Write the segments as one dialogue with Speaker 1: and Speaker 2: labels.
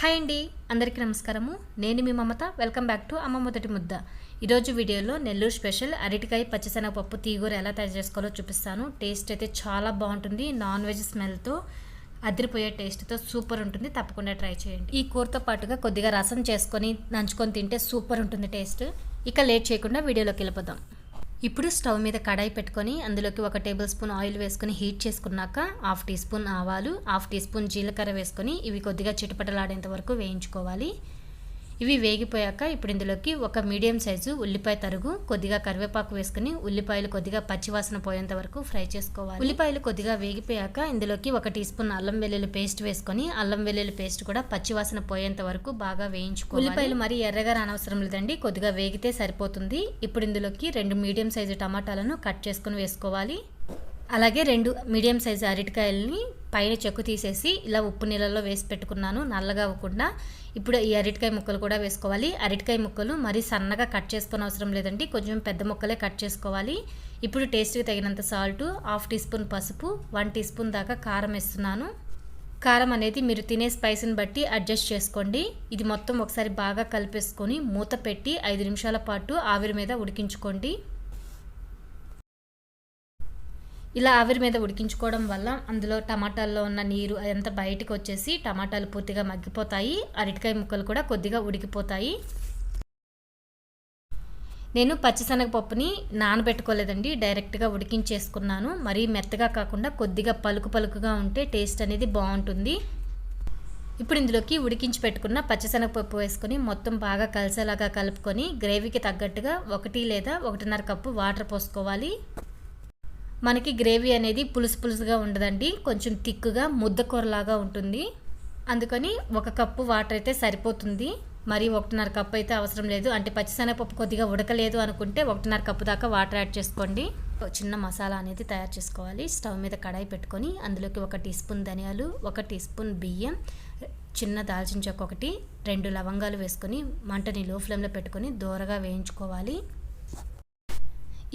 Speaker 1: Hi అండి అందరికీ నమస్కారము. నేను మీ మమత వెల్కమ్ బ్యాక్ టు అమ్మ మొదటి ముద్ద. ఈరోజు వీడియోలో నెల్లూరు స్పెషల్ అరటికాయ పచ్చిశనగపప్పు తీగూర ఎలా తయారు చేసుకోవాలో చూపిస్తాను. టేస్ట్ అయితే చాలా బాగుంటుంది. నాన్ వెజ్ స్మెల్తో అదిరిపోయే టేస్ట్తో సూపర్ ఉంటుంది. తప్పకుండా ట్రై చేయండి. ఈ కూరతో పాటుగా కొద్దిగా రసం చేసుకొని నంచుకొని తింటే సూపర్ ఉంటుంది టేస్ట్. ఇక లేట్ చేయకుండా వీడియోలోకి వెళ్ళిపోదాం. ఇప్పుడు స్టవ్ మీద కడాయి పెట్టుకొని అందులోకి ఒక టేబుల్ స్పూన్ ఆయిల్ వేసుకొని హీట్ చేసుకున్నాక హాఫ్ టీ స్పూన్ ఆవాలు హాఫ్ టీ స్పూన్ జీలకర్ర వేసుకొని ఇవి కొద్దిగా చిటపటలాడేంత వరకు వేయించుకోవాలి. ఇవి వేగిపోయాక ఇప్పుడు ఇందులోకి ఒక మీడియం సైజు ఉల్లిపాయ తరుగు కొద్దిగా కరివేపాకు వేసుకుని ఉల్లిపాయలు కొద్దిగా పచ్చివాసన పోయేంత వరకు ఫ్రై చేసుకోవాలి. ఉల్లిపాయలు కొద్దిగా వేగిపోయాక ఇందులోకి ఒక టీ స్పూన్ అల్లం వెల్లుల్లి పేస్ట్ వేసుకొని అల్లం వెల్లుల్లి పేస్ట్ కూడా పచ్చివాసన పోయేంత వరకు బాగా వేయించుకోవాలి. ఉల్లిపాయలు మరి ఎర్రగా రానవసరం లేదండి కొద్దిగా వేగితే సరిపోతుంది. ఇప్పుడు ఇందులోకి రెండు మీడియం సైజు టమాటాలను కట్ చేసుకుని వేసుకోవాలి. అలాగే రెండు మీడియం సైజు అరటికాయలని పైన చెక్కు తీసేసి ఇలా ఉప్పు నీళ్ళలో వేసి పెట్టుకున్నాను నల్లగా అవ్వకుండా. ఇప్పుడు ఈ అరటికాయ ముక్కలు కూడా వేసుకోవాలి. అరటికాయ ముక్కలు మరీ సన్నగా కట్ చేసుకుని అవసరం లేదండి. కొంచెం పెద్ద ముక్కలే కట్ చేసుకోవాలి. ఇప్పుడు టేస్ట్కి తగినంత సాల్ట్ హాఫ్ టీ స్పూన్ పసుపు వన్ టీ స్పూన్ దాకా కారం వేస్తున్నాను. కారం అనేది మీరు తినే స్పైస్ని బట్టి అడ్జస్ట్ చేసుకోండి. ఇది మొత్తం ఒకసారి బాగా కలిపేసుకొని మూత పెట్టి ఐదు నిమిషాల పాటు ఆవిరి మీద ఉడికించుకోండి. ఇలా ఆవిరి మీద ఉడికించుకోవడం వల్ల అందులో టమాటాల్లో ఉన్న నీరు అదంతా బయటకు వచ్చేసి టమాటాలు పూర్తిగా మగ్గిపోతాయి. అరటికాయ ముక్కలు కూడా కొద్దిగా ఉడికిపోతాయి. నేను పచ్చిశనగపప్పుని నానబెట్టుకోలేదండి. డైరెక్ట్గా ఉడికించేసుకున్నాను. మరీ మెత్తగా కాకుండా కొద్దిగా పలుకు పలుకుగా ఉంటే టేస్ట్ అనేది బాగుంటుంది. ఇప్పుడు ఇందులోకి ఉడికించి పెట్టుకున్న పచ్చిశనగపప్పు వేసుకొని మొత్తం బాగా కలిసేలాగా కలుపుకొని గ్రేవీకి తగ్గట్టుగా ఒకటి లేదా ఒకటిన్నర కప్పు వాటర్ పోసుకోవాలి. మనకి గ్రేవీ అనేది పులుసు పులుసుగా ఉండదండి. కొంచెం తిక్కుగా ముద్దకూరలాగా ఉంటుంది. అందుకని ఒక కప్పు వాటర్ అయితే సరిపోతుంది. మరి ఒకటిన్నర కప్పు అయితే అవసరం లేదు. అంటే పచ్చిశనగపప్పు కొద్దిగా ఉడకలేదు అనుకుంటే ఒకటిన్నర కప్పు దాకా వాటర్ యాడ్ చేసుకోండి. చిన్న మసాలా అనేది తయారు చేసుకోవాలి. స్టవ్ మీద కడాయి పెట్టుకొని అందులోకి ఒక టీ స్పూన్ ధనియాలు ఒక టీ స్పూన్ బియ్యం చిన్న దాల్చిన చెక్క ఒకటి రెండు లవంగాలు వేసుకొని మంటని లో ఫ్లేమ్లో పెట్టుకొని దూరగా వేయించుకోవాలి.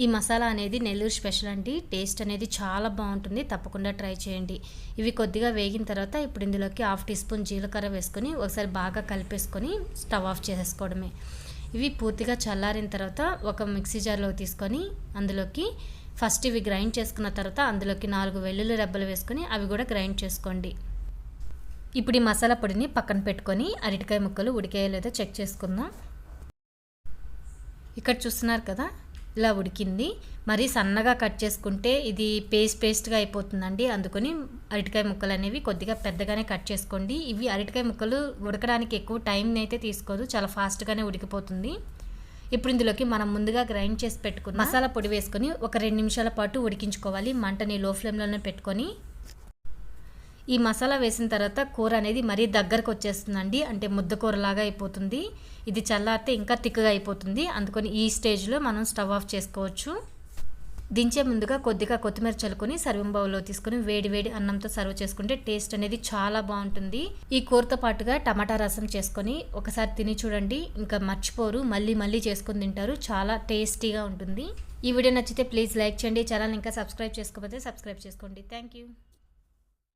Speaker 1: ఈ మసాలా అనేది నెల్లూరు స్పెషల్ అండి. టేస్ట్ అనేది చాలా బాగుంటుంది. తప్పకుండా ట్రై చేయండి. ఇవి కొద్దిగా వేగిన తర్వాత ఇప్పుడు ఇందులోకి హాఫ్ టీ స్పూన్ జీలకర్ర వేసుకొని ఒకసారి బాగా కలిపేసుకొని స్టవ్ ఆఫ్ చేసేసుకోవడమే. ఇవి పూర్తిగా చల్లారిన తర్వాత ఒక మిక్సీ జార్లో తీసుకొని అందులోకి ఫస్ట్ ఇవి గ్రైండ్ చేసుకున్న తర్వాత అందులోకి నాలుగు వెల్లుల్లి రెబ్బలు వేసుకొని అవి కూడా గ్రైండ్ చేసుకోండి. ఇప్పుడు ఈ మసాలా పొడిని పక్కన పెట్టుకొని అరటికాయ ముక్కలు ఉడికాయో లేదో చెక్ చేసుకుందాం. ఇక్కడ చూస్తున్నారు కదా ఇలా ఉడికింది. మరి సన్నగా కట్ చేసుకుంటే ఇది పేస్ట్ పేస్ట్గా అయిపోతుందండి. అందుకని అరటికాయ ముక్కలు అనేవి కొద్దిగా పెద్దగానే కట్ చేసుకోండి. ఇవి అరటికాయ ముక్కలు ఉడకడానికి ఎక్కువ టైం అయితే తీసుకోదు. చాలా ఫాస్ట్గానే ఉడికిపోతుంది. ఇప్పుడు ఇందులోకి మనం ముందుగా గ్రైండ్ చేసి పెట్టుకుని మసాలా పొడి వేసుకొని ఒక రెండు నిమిషాల పాటు ఉడికించుకోవాలి. మంటని లో ఫ్లేమ్లోనే పెట్టుకొని ఈ మసాలా వేసిన తర్వాత కూర అనేది మరీ దగ్గరకు వచ్చేస్తుందండి. అంటే ముద్దకూరలాగా అయిపోతుంది. ఇది చల్లారితే ఇంకా తిక్కగా అయిపోతుంది. అందుకని ఈ స్టేజ్లో మనం స్టవ్ ఆఫ్ చేసుకోవచ్చు. దించే ముందుగా కొద్దిగా కొత్తిమీర చల్లుకొని సర్వింగ్ బౌల్లో తీసుకుని వేడి వేడి అన్నంతో సర్వ్ చేసుకుంటే టేస్ట్ అనేది చాలా బాగుంటుంది. ఈ కూరతో పాటుగా టమాటా రసం చేసుకొని ఒకసారి తిని చూడండి. ఇంకా మర్చిపోరు. మళ్ళీ మళ్ళీ చేసుకొని తింటారు. చాలా టేస్టీగా ఉంటుంది. ఈ వీడియో నచ్చితే ప్లీజ్ లైక్ చేయండి. ఛానల్ ఇంకా సబ్స్క్రైబ్ చేసుకోకపోతే సబ్స్క్రైబ్ చేసుకోండి. Thank you.